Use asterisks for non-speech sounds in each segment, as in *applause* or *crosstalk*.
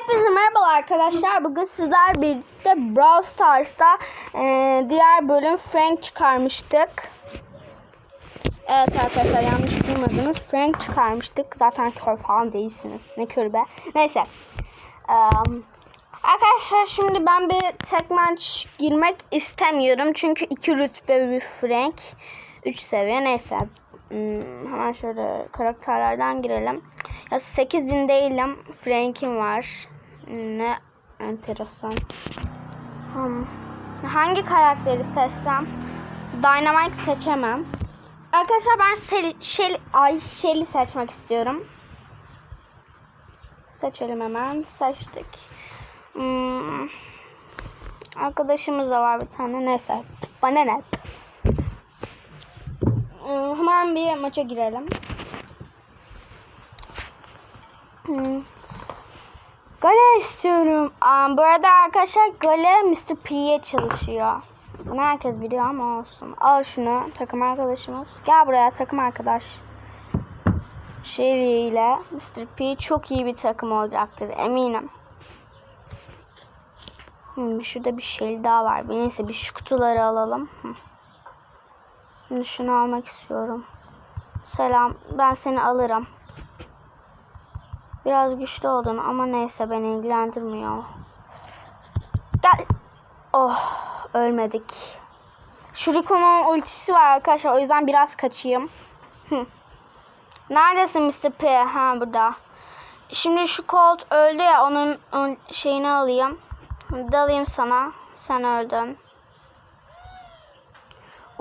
Hepinize merhabalar arkadaşlar. Bugün sizler birlikte Brawl Stars'ta eee, diğer bölüm Frank çıkarmıştık. Evet arkadaşlar yanlış duymadınız. Frank çıkarmıştık. Zaten kör falan değilsiniz. Ne körü be. Neyse. Eee, arkadaşlar şimdi ben bir tek maç girmek istemiyorum. Çünkü iki rütbe bir Frank. 3 seviye neyse. Hmm, hemen şöyle karakterlerden girelim. Ya 8000 değilim. Frank'im var. Ne enteresan. Hmm. Hangi karakteri seçsem? Dynamite seçemem. Arkadaşlar ben Sel Şel Ay Shelly seçmek istiyorum. Seçelim hemen. Seçtik. Hmm. Arkadaşımız da var bir tane. Neyse. Bana ne? Hmm, Hemen bir maça girelim. Hmm. İstiyorum. Aa, bu arada arkadaşlar Gale Mr. P'ye çalışıyor. Bunu herkes biliyor ama olsun. Al şunu takım arkadaşımız. Gel buraya takım arkadaş. Sherry ile Mr. P çok iyi bir takım olacaktır eminim. Hmm, şurada bir şey daha var. Neyse bir şu kutuları alalım. Hı. Şimdi almak istiyorum. Selam. Ben seni alırım. Biraz güçlü oldun ama neyse beni ilgilendirmiyor. Gel. Oh ölmedik. Shuriken'in ultisi var arkadaşlar. O yüzden biraz kaçayım. Neredesin Mr. P? Ha burada. Şimdi şu Colt öldü ya onun şeyini alayım. Dalayım sana. Sen öldün.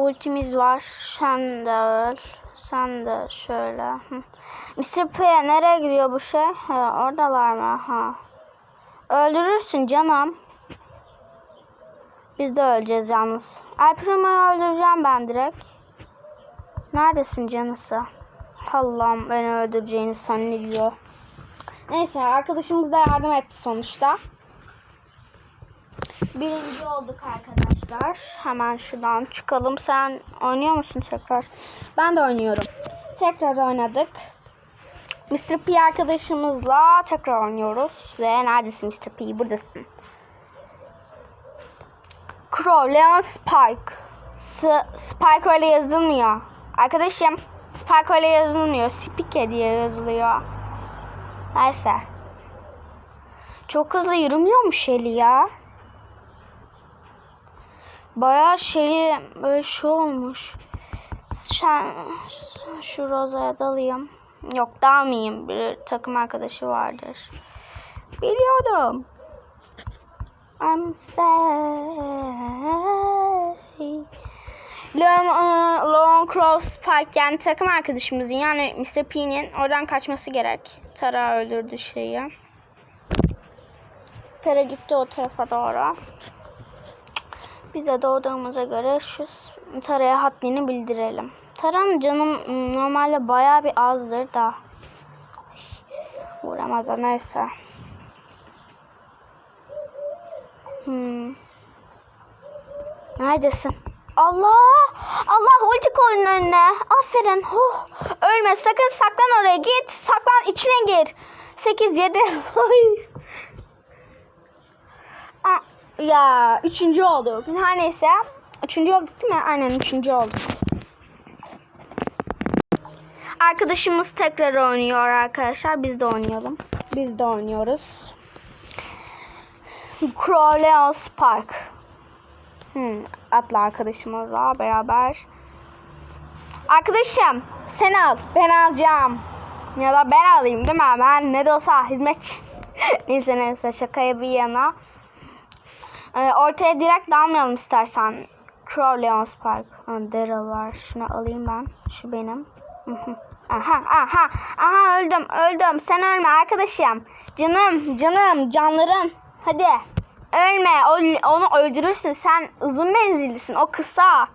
Ultimiz var. Sen de öl. Sen de şöyle. Hı. Mr. P nereye gidiyor bu şey? Ha, oradalar mı? Ha. Öldürürsün canım. Biz de öleceğiz yalnız. Alprimo'yu öldüreceğim ben direkt. Neredesin canısı? Allah'ım beni öldüreceğini zannediyor. Neyse arkadaşımız da yardım etti sonuçta. Birinci olduk arkadaşlar. Hemen şuradan çıkalım. Sen oynuyor musun tekrar? Ben de oynuyorum. Tekrar oynadık. Mr. P arkadaşımızla tekrar oynuyoruz. Ve neredesin Mr. P? Buradasın. Crow, Leon, Spike. S Spike öyle yazılmıyor. Arkadaşım Spike öyle yazılmıyor. Spike diye yazılıyor. Neyse. Çok hızlı yürümüyormuş Shelly ya. Bayağı Shelly böyle şu olmuş. Sen, şu Roza'ya dalayım. Yok dalmayayım. Bir takım arkadaşı vardır. Biliyordum. I'm sorry. Leon, ıı, Long Cross Spike yani takım arkadaşımızın yani Mr. P'nin oradan kaçması gerek. Tara öldürdü şeyi. Tara gitti o tarafa doğru. Bize doğduğumuza göre şu Tara'ya haddini bildirelim. Tara'nın canım normalde bayağı bir azdır da. Vuramaz da neyse. Hmm. Neredesin? Allah! Allah ulti koyun önüne. Aferin. Oh. Ölme sakın saklan oraya git. Saklan içine gir. 8 7. Aa, ya üçüncü olduk. Her neyse. Üçüncü olduk değil mi? Aynen üçüncü olduk. Arkadaşımız tekrar oynuyor arkadaşlar. Biz de oynayalım. Biz de oynuyoruz. Crow Leon Spark. Hmm, atla arkadaşımızla beraber. Arkadaşım sen al. Ben alacağım. Ya da ben alayım değil mi? Ben ne de olsa hizmetçi. *laughs* neyse neyse şakayı bir yana. Ee, ortaya direkt dalmayalım istersen. Crow Leon Spark. Ha, Daryl var. Şunu alayım ben. Şu benim. *laughs* Aha aha. Aha öldüm öldüm. Sen ölme arkadaşım. Canım canım canlarım. Hadi. Ölme. Onu öldürürsün. Sen uzun menzillisin. O kısa.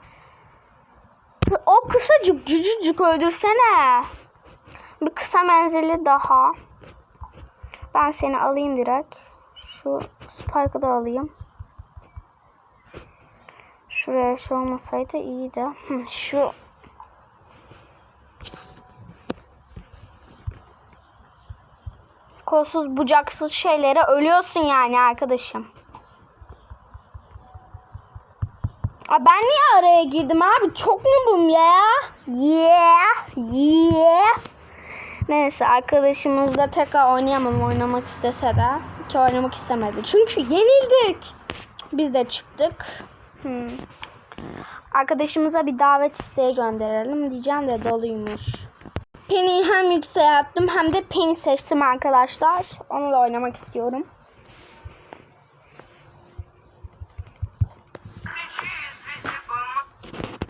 O kısacık cücücük öldürsene. Bir kısa menzilli daha. Ben seni alayım direkt. Şu Spike'ı da alayım. Şuraya şu olmasaydı iyiydi. Hı, Şu kolsuz bucaksız şeylere ölüyorsun yani arkadaşım. Aa, ben niye araya girdim abi? Çok noobum ya. Yeah. Yeah. Neyse arkadaşımız da tekrar oynayamam oynamak istese de. Ki oynamak istemedi. Çünkü yenildik. Biz de çıktık. Hmm. Arkadaşımıza bir davet isteği gönderelim. Diyeceğim de doluymuş. Penny'yi hem yükseğe attım hem de Penny seçtim arkadaşlar. Onunla oynamak istiyorum.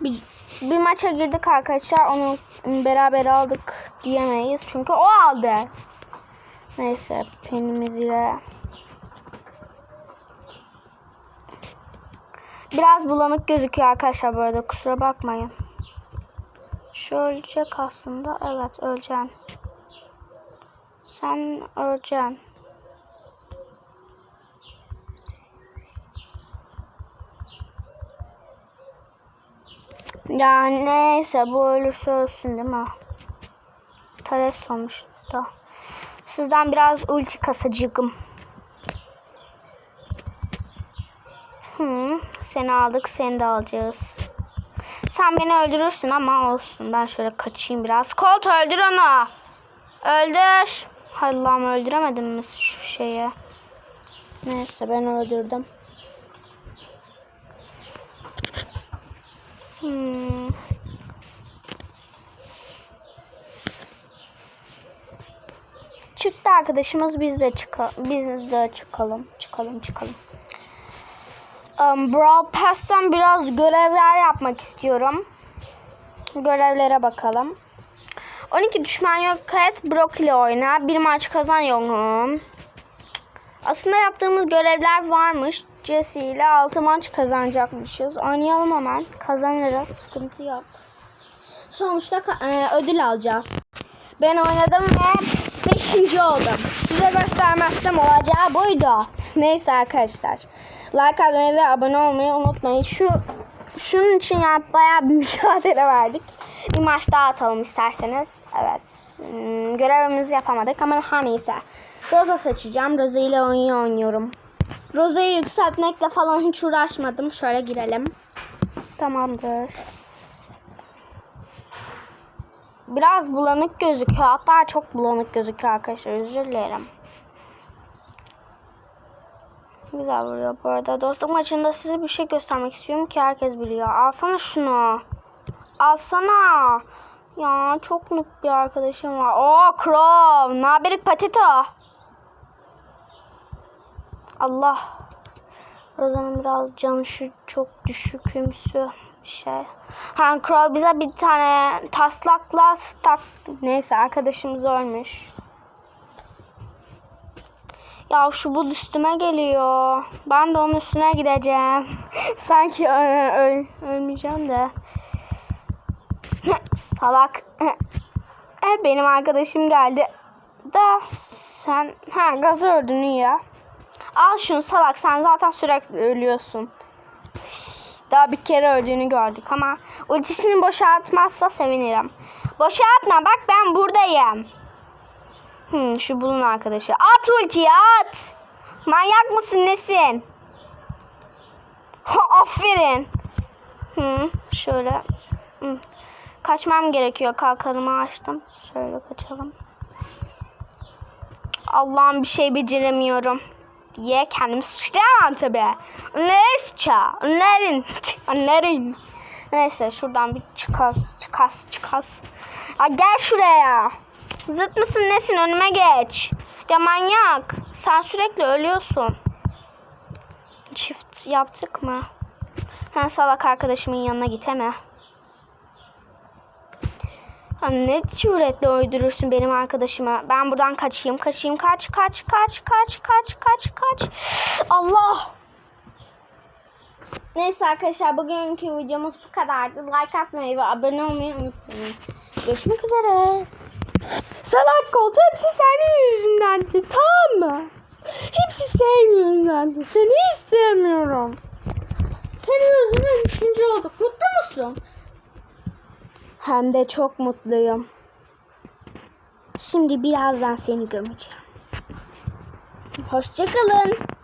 Bir, bir maça girdik arkadaşlar. Onu beraber aldık diyemeyiz. Çünkü o aldı. Neyse penimiz ile. Biraz bulanık gözüküyor arkadaşlar böyle kusura bakmayın. Şu ölecek aslında. Evet öleceksin. Sen öleceksin. Ya neyse bu ölürse ölsün değil mi? Tares sonuçta. Sizden biraz ulti kasacığım. Seni aldık seni de alacağız. Sen beni öldürürsün ama olsun. Ben şöyle kaçayım biraz. Colt öldür onu. Öldür. Allah'ım öldüremedim mi şu şeyi? Neyse ben öldürdüm. Hmm. Çıktı arkadaşımız biz de çıkalım. Biz de çıkalım. Çıkalım çıkalım. Um, Brawl Pass'tan biraz görevler yapmak istiyorum. Görevlere bakalım. 12 düşman yok et Brock ile oyna. Bir maç kazan yok. Aslında yaptığımız görevler varmış. Jesse ile 6 maç kazanacakmışız. Oynayalım hemen. Kazanırız. Sıkıntı yok. Sonuçta e, ödül alacağız. Ben oynadım ve 5. oldum. Size göstermezsem olacağı buydu. Neyse arkadaşlar. Like atmayı ve abone olmayı unutmayın. Şu şunun için yani bayağı bir *laughs* mücadele verdik. Bir maç daha atalım isterseniz. Evet. Hmm, görevimizi yapamadık ama her neyse. Rosa seçeceğim. Rosa ile oyun oynuyorum. Rosa'yı yükseltmekle falan hiç uğraşmadım. Şöyle girelim. Tamamdır. Biraz bulanık gözüküyor. Hatta çok bulanık gözüküyor arkadaşlar. Özür dilerim. Güzel vuruyor bu arada. Dostluk maçında size bir şey göstermek istiyorum ki herkes biliyor. Alsana şunu. Alsana. Ya çok noob bir arkadaşım var. Oo Crow. Ne haberik patito? Allah. Rozan'ın biraz canı şu çok düşükümsü bir şey. Ha Crow bize bir tane taslakla tak neyse arkadaşımız ölmüş. Ya şu bul üstüme geliyor. Ben de onun üstüne gideceğim. *laughs* Sanki ö- öl ölmeyeceğim de. *laughs* Salak. *laughs* E, benim arkadaşım geldi. Da sen ha gaz öldün ya. Al şunu salak sen zaten sürekli ölüyorsun. Daha bir kere öldüğünü gördük ama ultisini boşaltmazsa sevinirim. Boşaltma bak ben buradayım. Hmm, şu bulun arkadaşı. At ultiyi at. Manyak mısın nesin? Ha, aferin. Hmm, şöyle. Hmm. Kaçmam gerekiyor. Kalkanımı açtım. Şöyle kaçalım. Allah'ım bir şey beceremiyorum. Diye kendimi suçlayamam tabi. Onları suça. Onların. Onların. Neyse şuradan bir çıkas çıkas çıkas. Ya gel şuraya. Zıt mısın nesin önüme geç. Ya manyak. Sen sürekli ölüyorsun. Çift yaptık mı? Ha salak arkadaşımın yanına git hemen. Ne cüretle öldürürsün benim arkadaşıma. Ben buradan kaçayım. Kaçayım. Kaç kaç kaç kaç kaç kaç kaç. Allah. Neyse arkadaşlar bugünkü videomuz bu kadardı. Like atmayı ve abone olmayı unutmayın. Görüşmek üzere. Salak koltu hepsi senin yüzündendi. Tamam mı? Hepsi senin yüzündendi. Seni hiç sevmiyorum. Senin yüzünden üçüncü olduk. Mutlu musun? Hem de çok mutluyum. Şimdi birazdan seni gömeceğim. Hoşçakalın.